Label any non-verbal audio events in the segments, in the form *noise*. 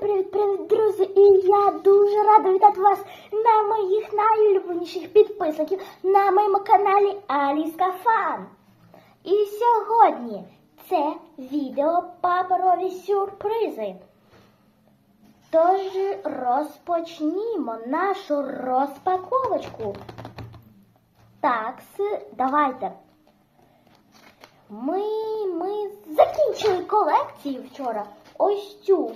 Привіт-привіт, друзі! І я дуже рада вітати вас на моїх найулюбленіших підписників на моєму каналі Аліска Фан. І сьогодні це відео паперові сюрпризи. Тож розпочнімо нашу розпаковочку. Так, давайте. Ми, ми закінчили колекцію вчора. Ось цю.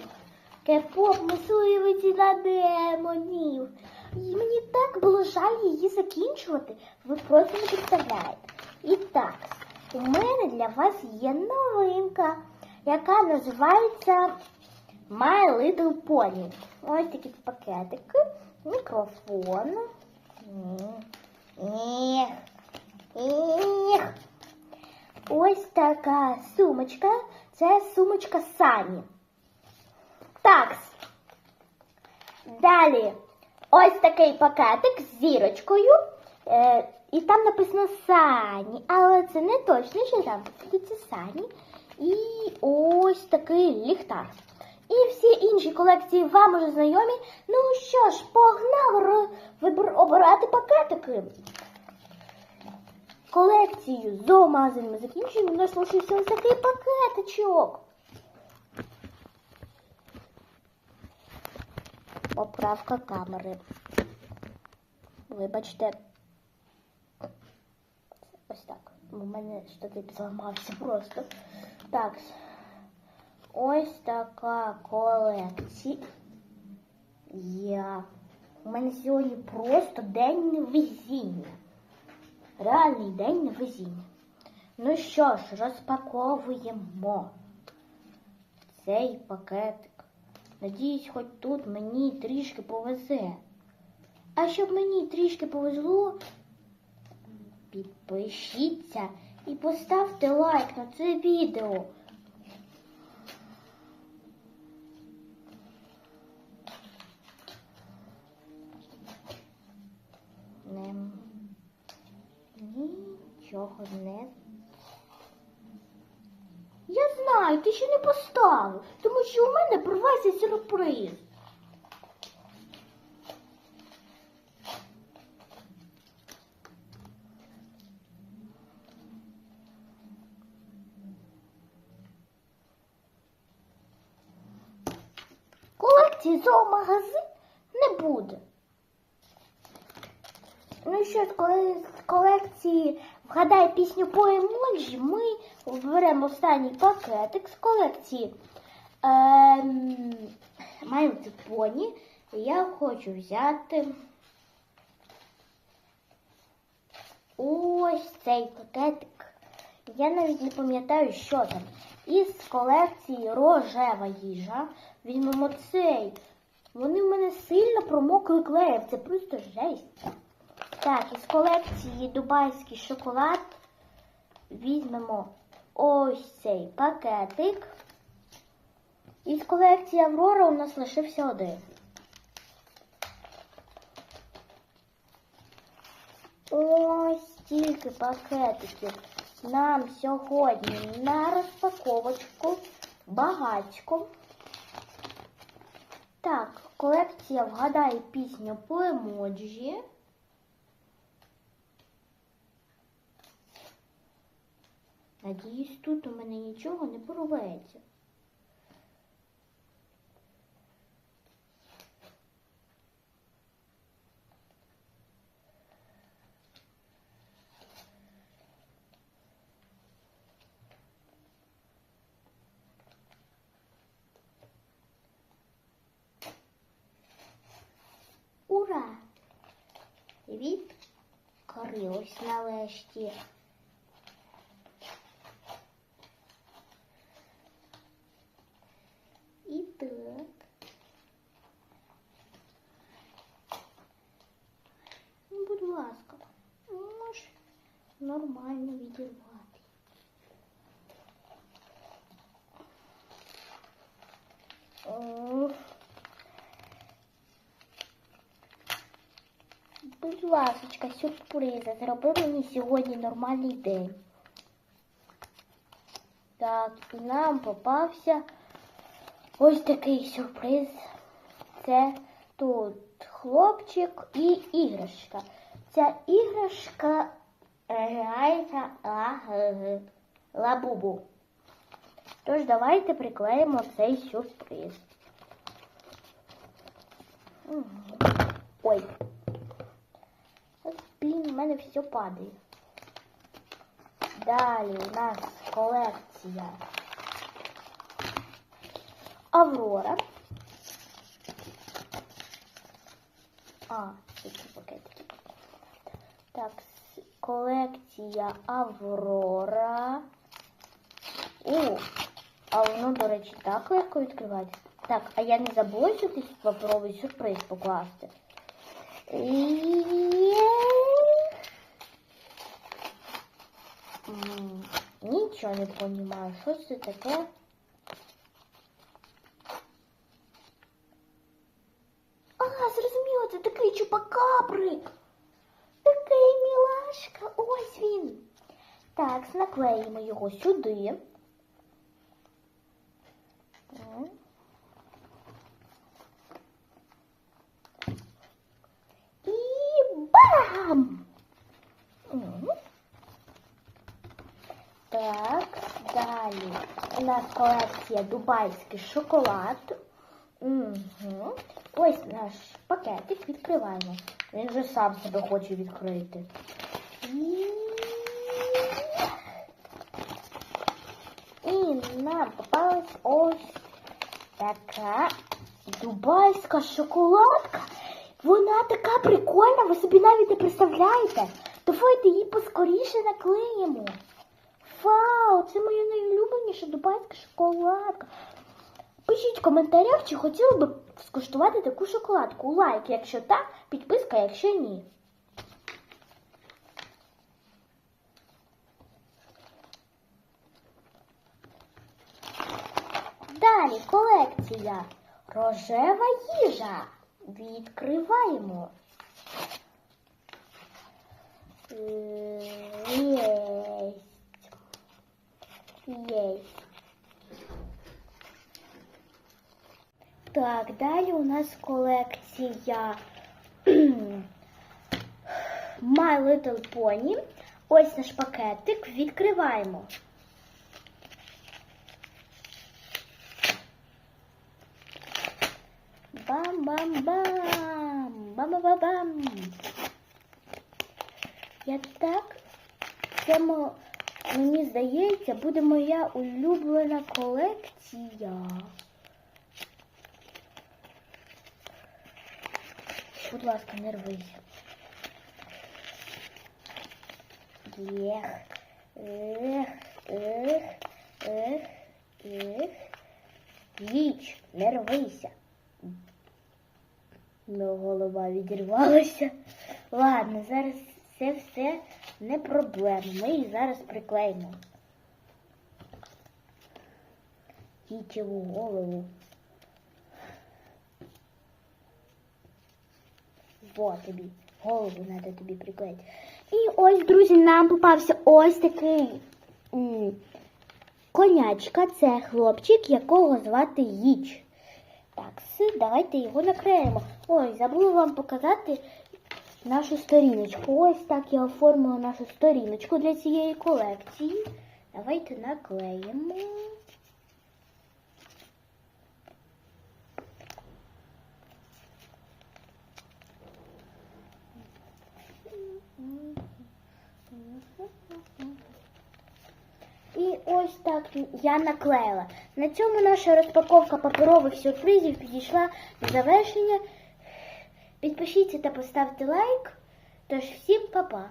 Кепоп мисливиці на демонів. І мені так було жаль її закінчувати. Ви просто не представляєте. І так, у мене для вас є новинка, яка називається My Little Pony. Ось такі пакетики, мікрофон. Ех, ех. Ось така сумочка. Це сумочка Сані. Так. Далі ось такий пакетик з зірочкою. Е, і там написано Сані. Але це не точно, там це Сані. І ось такий ліхтар. І всі інші колекції вам уже знайомі. Ну що ж, погнали вибор- обирати пакетики. Колекцію з зоомагазинами закінчуємо. У нас лишився ось такий пакетичок. Поправка камери. Вибачте. Ось так. У мене штатив зламався просто. Так. Ось така колекція. У мене сьогодні просто день невезіння. Реальний день невезіння. Ну що ж, розпаковуємо цей пакетик. Надіюсь, хоч тут мені трішки повезе. А щоб мені трішки повезло, підпишіться і поставте лайк на це відео. Нічого не. Знаю, ти ще не поставив, тому що у мене порвався сюрприз. Колекції зоомагазин не буде. Ну що ж, коли з колекції вгадай пісню по емоджі, ми беремо останній пакетик з колекції ем, Little Pony. Я хочу взяти ось цей пакетик. Я навіть не пам'ятаю, що там. Із колекції рожева їжа. Візьмемо цей. Вони в мене сильно промокли клеєм. Це просто жесть. Так, із колекції Дубайський шоколад візьмемо ось цей пакетик. Із колекції Аврора у нас лишився один. Ось стільки пакетиків нам сьогодні на розпаковочку багатько. Так, колекція вгадає пісню по емоджі. Надіюсь, тут у мене нічого не порветься. Ура! Відкрилось нарешті. І так. Ну, будь ласка, можеш нормально відірвати. Ох. Будь ласочка, сюрприза. Зроби мені сьогодні нормальний день. Так, і нам попався Ось такий сюрприз. Це тут хлопчик і іграшка. Ця іграшка грається ла- лабубу. Тож давайте приклеїмо цей сюрприз. Ой. В мене все падає. Далі у нас колекція Аврора. А, які пакетики. Так, колекція Аврора. О, а воно, до речі, так легко відкривати. Так, а я не забула сюди паперовий сюрприз покласти. Є. Нічого не розумію. Що це таке? А, зрозуміло, це такий чупакабрик. Такий мілашка. Ось він. Так, наклеїмо його сюди. Так. І бам! Так, далі у нас колекція дубайський шоколад. Угу. Ось наш пакетик відкриваємо. Він же сам себе хоче відкрити. І... Нам попалась ось така дубайська шоколадка. Вона така прикольна, ви собі навіть не представляєте. Давайте її поскоріше наклеїмо. Вау, це моя найулюбленіша дубайська шоколадка. Пишіть в коментарях, чи хотіли би скуштувати таку шоколадку. Лайк, якщо так, підписка, якщо ні. Далі колекція. Рожева їжа. Відкриваємо. Так, далі у нас колекція *clears throat* My Little Pony. Ось наш пакетик. Відкриваємо. Бам-бам-бам! Бам-бам-бам! Я так, це мені здається, буде моя улюблена колекція. Будь ласка, не рвися. Ех, ех, ех, ех, ех. Їч, не рвися. Ну, голова відірвалася. Ладно, зараз це все не проблема. Ми її зараз приклеїмо. Їчеву голову. Вот тобі. Голову треба тобі приклеїти. І ось, друзі, нам попався ось такий конячка. Це хлопчик, якого звати Їч. Так, давайте його наклеїмо. Ой, забула вам показати нашу сторіночку. Ось так я оформила нашу сторіночку для цієї колекції. Давайте наклеїмо. І ось так я наклеїла. На цьому наша розпаковка паперових сюрпризів підійшла до завершення. Підпишіться та поставте лайк. Тож всім па-па!